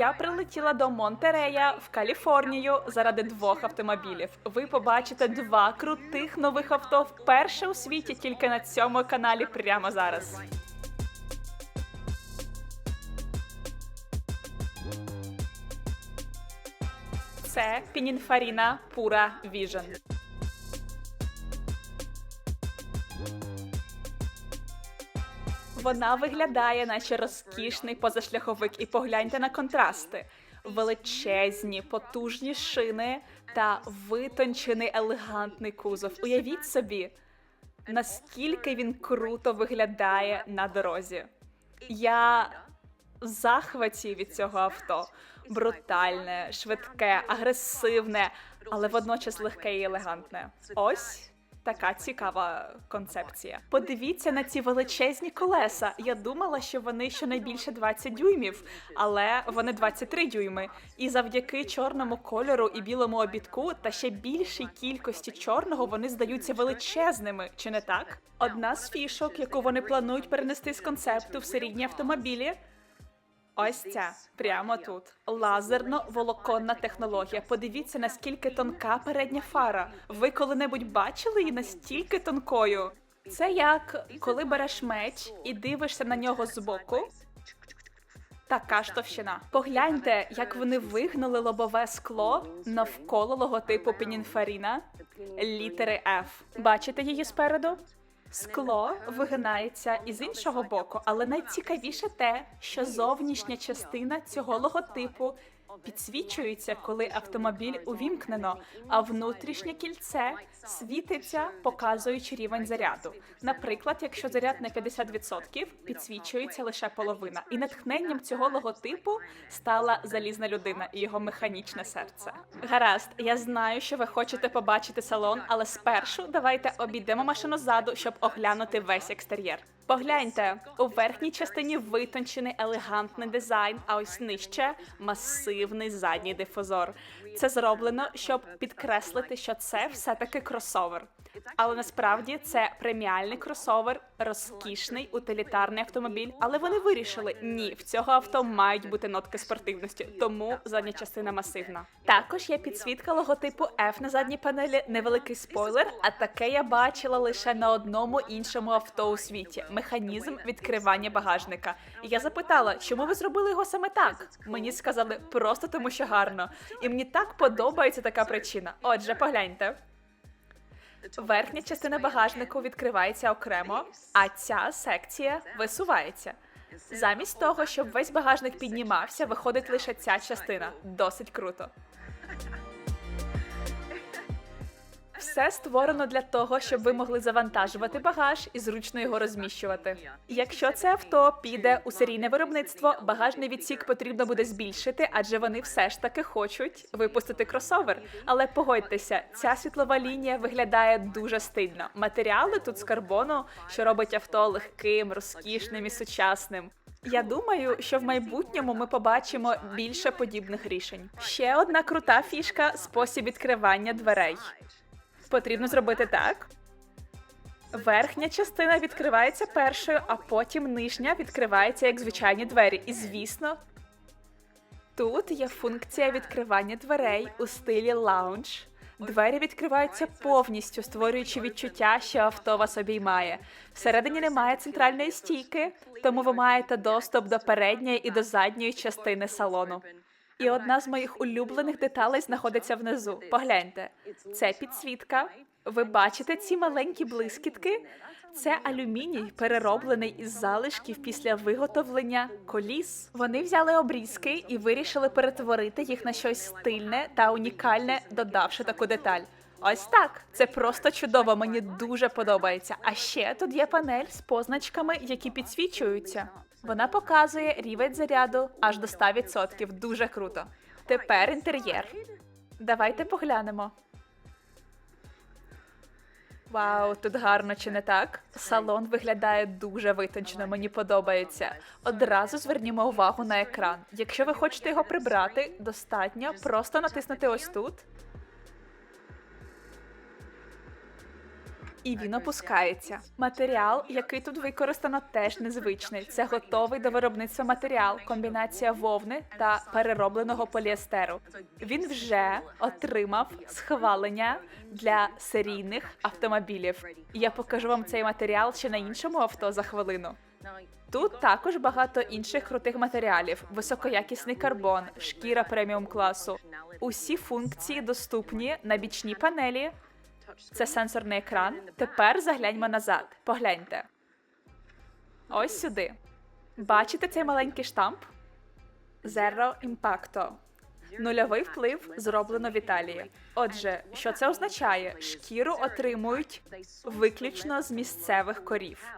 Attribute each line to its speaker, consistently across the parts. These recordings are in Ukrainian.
Speaker 1: Я прилетіла до Монтерея в Каліфорнію заради двох автомобілів. Ви побачите два крутих нових авто вперше у світі тільки на цьому каналі прямо зараз. Це Пінінфаріна Pura Vision. Вона виглядає, наче розкішний позашляховик, і погляньте на контрасти. Величезні, потужні шини та витончений елегантний кузов. Уявіть собі, наскільки він круто виглядає на дорозі. Я в захваті від цього авто. Брутальне, швидке, агресивне, але водночас легке і елегантне. Ось така цікава концепція. Подивіться на ці величезні колеса. Я думала, що вони щонайбільше 20 дюймів, але вони 23 дюйми. І завдяки чорному кольору і білому обідку, та ще більшій кількості чорного вони здаються величезними, чи не так? Одна з фішок, яку вони планують перенести з концепту в серійні автомобілі. Ось ця прямо тут. Лазерно-волоконна технологія. Подивіться, наскільки тонка передня фара. Ви коли-небудь бачили її настільки тонкою? Це як коли береш меч і дивишся на нього збоку. Така ж. Погляньте, як вони вигнали лобове скло навколо логотипу Пінінфаріна літери F. Бачите її спереду? Скло вигинається із іншого боку, але найцікавіше те, що зовнішня частина цього логотипу підсвічується, коли автомобіль увімкнено, а внутрішнє кільце світиться, показуючи рівень заряду. Наприклад, якщо заряд на 50%, підсвічується лише половина, і натхненням цього логотипу стала залізна людина і його механічне серце. Гаразд, я знаю, що ви хочете побачити салон, але спершу давайте обійдемо машину ззаду, щоб оглянути весь екстер'єр. Погляньте, у верхній частині витончений елегантний дизайн, а ось нижче масивний задній дифузор. Це зроблено, щоб підкреслити, що це все-таки кросовер. Але насправді це преміальний кросовер, розкішний утилітарний автомобіль. Але вони вирішили, ні, в цього авто мають бути нотки спортивності, тому задня частина масивна. Також є підсвітка логотипу F на задній панелі, невеликий спойлер. А таке я бачила лише на одному іншому авто у світі механізм відкривання багажника. Я запитала, чому ви зробили його саме так? Мені сказали просто тому, що гарно. І мені так подобається така причина. Отже, погляньте. Верхня частина багажнику відкривається окремо, а ця секція висувається. Замість того, щоб весь багажник піднімався, виходить лише ця частина. Досить круто. Все створено для того, щоб ви могли завантажувати багаж і зручно його розміщувати. Якщо це авто піде у серійне виробництво, багажний відсік потрібно буде збільшити, адже вони все ж таки хочуть випустити кросовер. Але погодьтеся, ця світлова лінія виглядає дуже стильно. Матеріали тут з карбону, що робить авто легким, розкішним і сучасним. Я думаю, що в майбутньому ми побачимо більше подібних рішень. Ще одна крута фішка спосіб відкривання дверей. Потрібно зробити так. Верхня частина відкривається першою, а потім нижня відкривається як звичайні двері. І звісно, тут є функція відкривання дверей у стилі лаунж. Двері відкриваються повністю, створюючи відчуття, що авто вас обіймає. Всередині немає центральної стійки, тому ви маєте доступ до передньої і до задньої частини салону. І одна з моїх улюблених деталей знаходиться внизу. Погляньте, це підсвітка. Ви бачите ці маленькі блискітки? Це алюміній, перероблений із залишків після виготовлення коліс. Вони взяли обрізки і вирішили перетворити їх на щось стильне та унікальне, додавши таку деталь. Ось так. Це просто чудово. Мені дуже подобається. А ще тут є панель з позначками, які підсвічуються. Вона показує рівень заряду аж до 100%. Дуже круто. Тепер інтер'єр. Давайте поглянемо. Вау, тут гарно чи не так? Салон виглядає дуже витончено, мені подобається. Одразу звернімо увагу на екран. Якщо ви хочете його прибрати, достатньо просто натиснути ось тут. І він опускається. Матеріал, який тут використано, теж незвичний. Це готовий до виробництва матеріал, комбінація вовни та переробленого поліестеру. Він вже отримав схвалення для серійних автомобілів. Я покажу вам цей матеріал ще на іншому авто за хвилину. Тут також багато інших крутих матеріалів: високоякісний карбон, шкіра преміум класу. Усі функції доступні на бічній панелі. Це сенсорний екран. Тепер загляньмо назад. Погляньте. Ось сюди. Бачите цей маленький штамп? Zero Impacto. Нульовий вплив зроблено в Італії. Отже, що це означає? Шкіру отримують виключно з місцевих корів.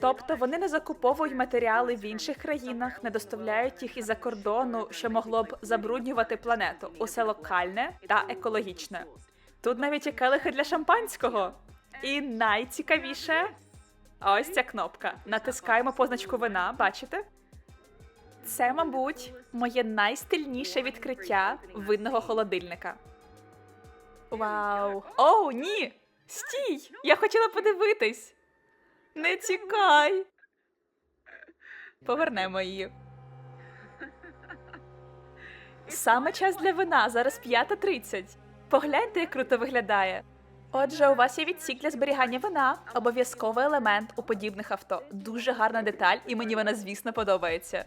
Speaker 1: Тобто вони не закуповують матеріали в інших країнах, не доставляють їх із-за кордону, що могло б забруднювати планету. Усе локальне та екологічне. Тут навіть є келихи для шампанського. І найцікавіше ось ця кнопка. Натискаємо позначку вина, бачите? Це, мабуть, моє найстильніше відкриття винного холодильника. Вау! Оу, ні! Стій! Я хотіла подивитись. Не тікай. Повернемо її. Саме час для вина. Зараз 5.30. Погляньте, як круто виглядає. Отже, у вас є відсік для зберігання вина, обов'язковий елемент у подібних авто. Дуже гарна деталь, і мені вона, звісно, подобається.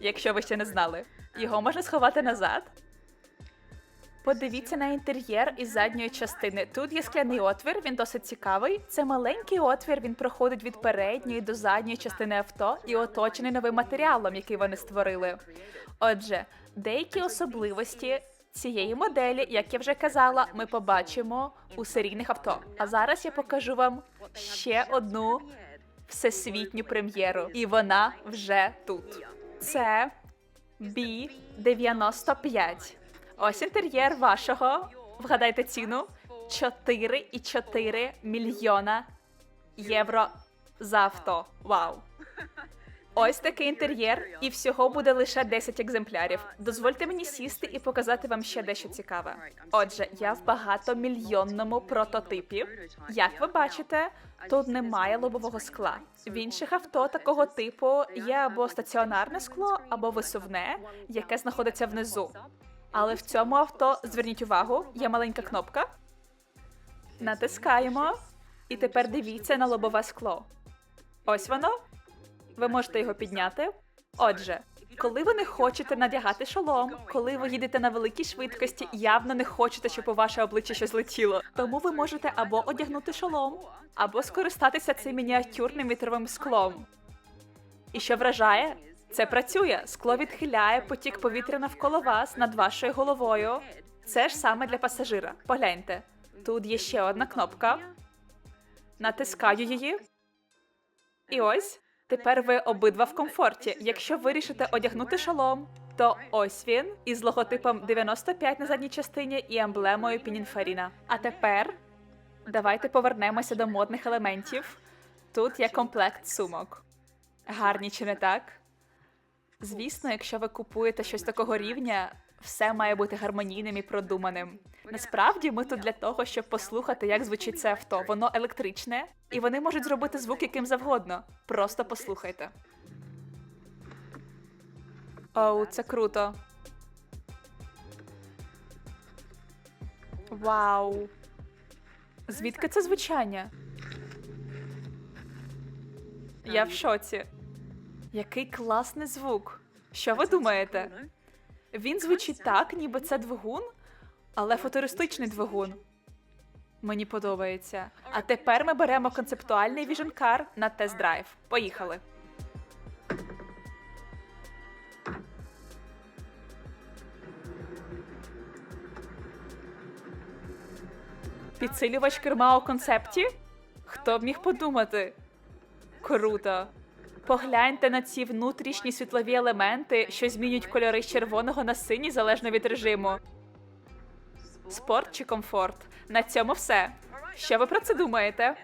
Speaker 1: Якщо ви ще не знали, його можна сховати назад. Подивіться на інтер'єр із задньої частини. Тут є скляний отвір, він досить цікавий. Це маленький отвір, він проходить від передньої до задньої частини авто і оточений новим матеріалом, який вони створили. Отже, деякі особливості цієї моделі, як я вже казала, ми побачимо у серійних авто. А зараз я покажу вам ще одну всесвітню прем'єру, і вона вже тут. Це B95. Ось інтер'єр вашого. Вгадайте ціну 4,4 мільйона євро за авто. Вау! Ось такий інтер'єр, і всього буде лише 10 екземплярів. Дозвольте мені сісти і показати вам ще дещо цікаве. Отже, я в багатомільйонному прототипі. Як ви бачите, тут немає лобового скла. В інших авто такого типу є або стаціонарне скло, або висувне, яке знаходиться внизу. Але в цьому авто зверніть увагу, є маленька кнопка. Натискаємо. І тепер дивіться на лобове скло. Ось воно. Ви можете його підняти. Отже, коли ви не хочете надягати шолом, коли ви їдете на великій швидкості, явно не хочете, щоб у ваше обличчя щось летіло. Тому ви можете або одягнути шолом, або скористатися цим мініатюрним вітровим склом. І що вражає, це працює. Скло відхиляє потік повітря навколо вас над вашою головою. Це ж саме для пасажира. Погляньте. Тут є ще одна кнопка. Натискаю її. І ось тепер ви обидва в комфорті. Якщо вирішите одягнути шолом, то ось він із логотипом 95 на задній частині і емблемою Пінінфаріна. А тепер давайте повернемося до модних елементів. Тут є комплект сумок. Гарні чи не так? Звісно, якщо ви купуєте щось такого рівня, все має бути гармонійним і продуманим. Насправді, ми тут для того, щоб послухати, як звучить це авто. Воно електричне, і вони можуть зробити звук яким завгодно. Просто послухайте. Оу, це круто. Вау. Звідки це звучання? Я в шоці. Який класний звук. Що ви думаєте? Він звучить так, ніби це двигун, але футуристичний двигун. Мені подобається. А тепер ми беремо концептуальний Vision Car на тест-драйв. Поїхали. Підсилювач керма у концепті? Хто б міг подумати? Круто. Погляньте на ці внутрішні світлові елементи, що змінюють кольори з червоного на синій залежно від режиму. Спорт чи комфорт? На цьому все. Що ви про це думаєте?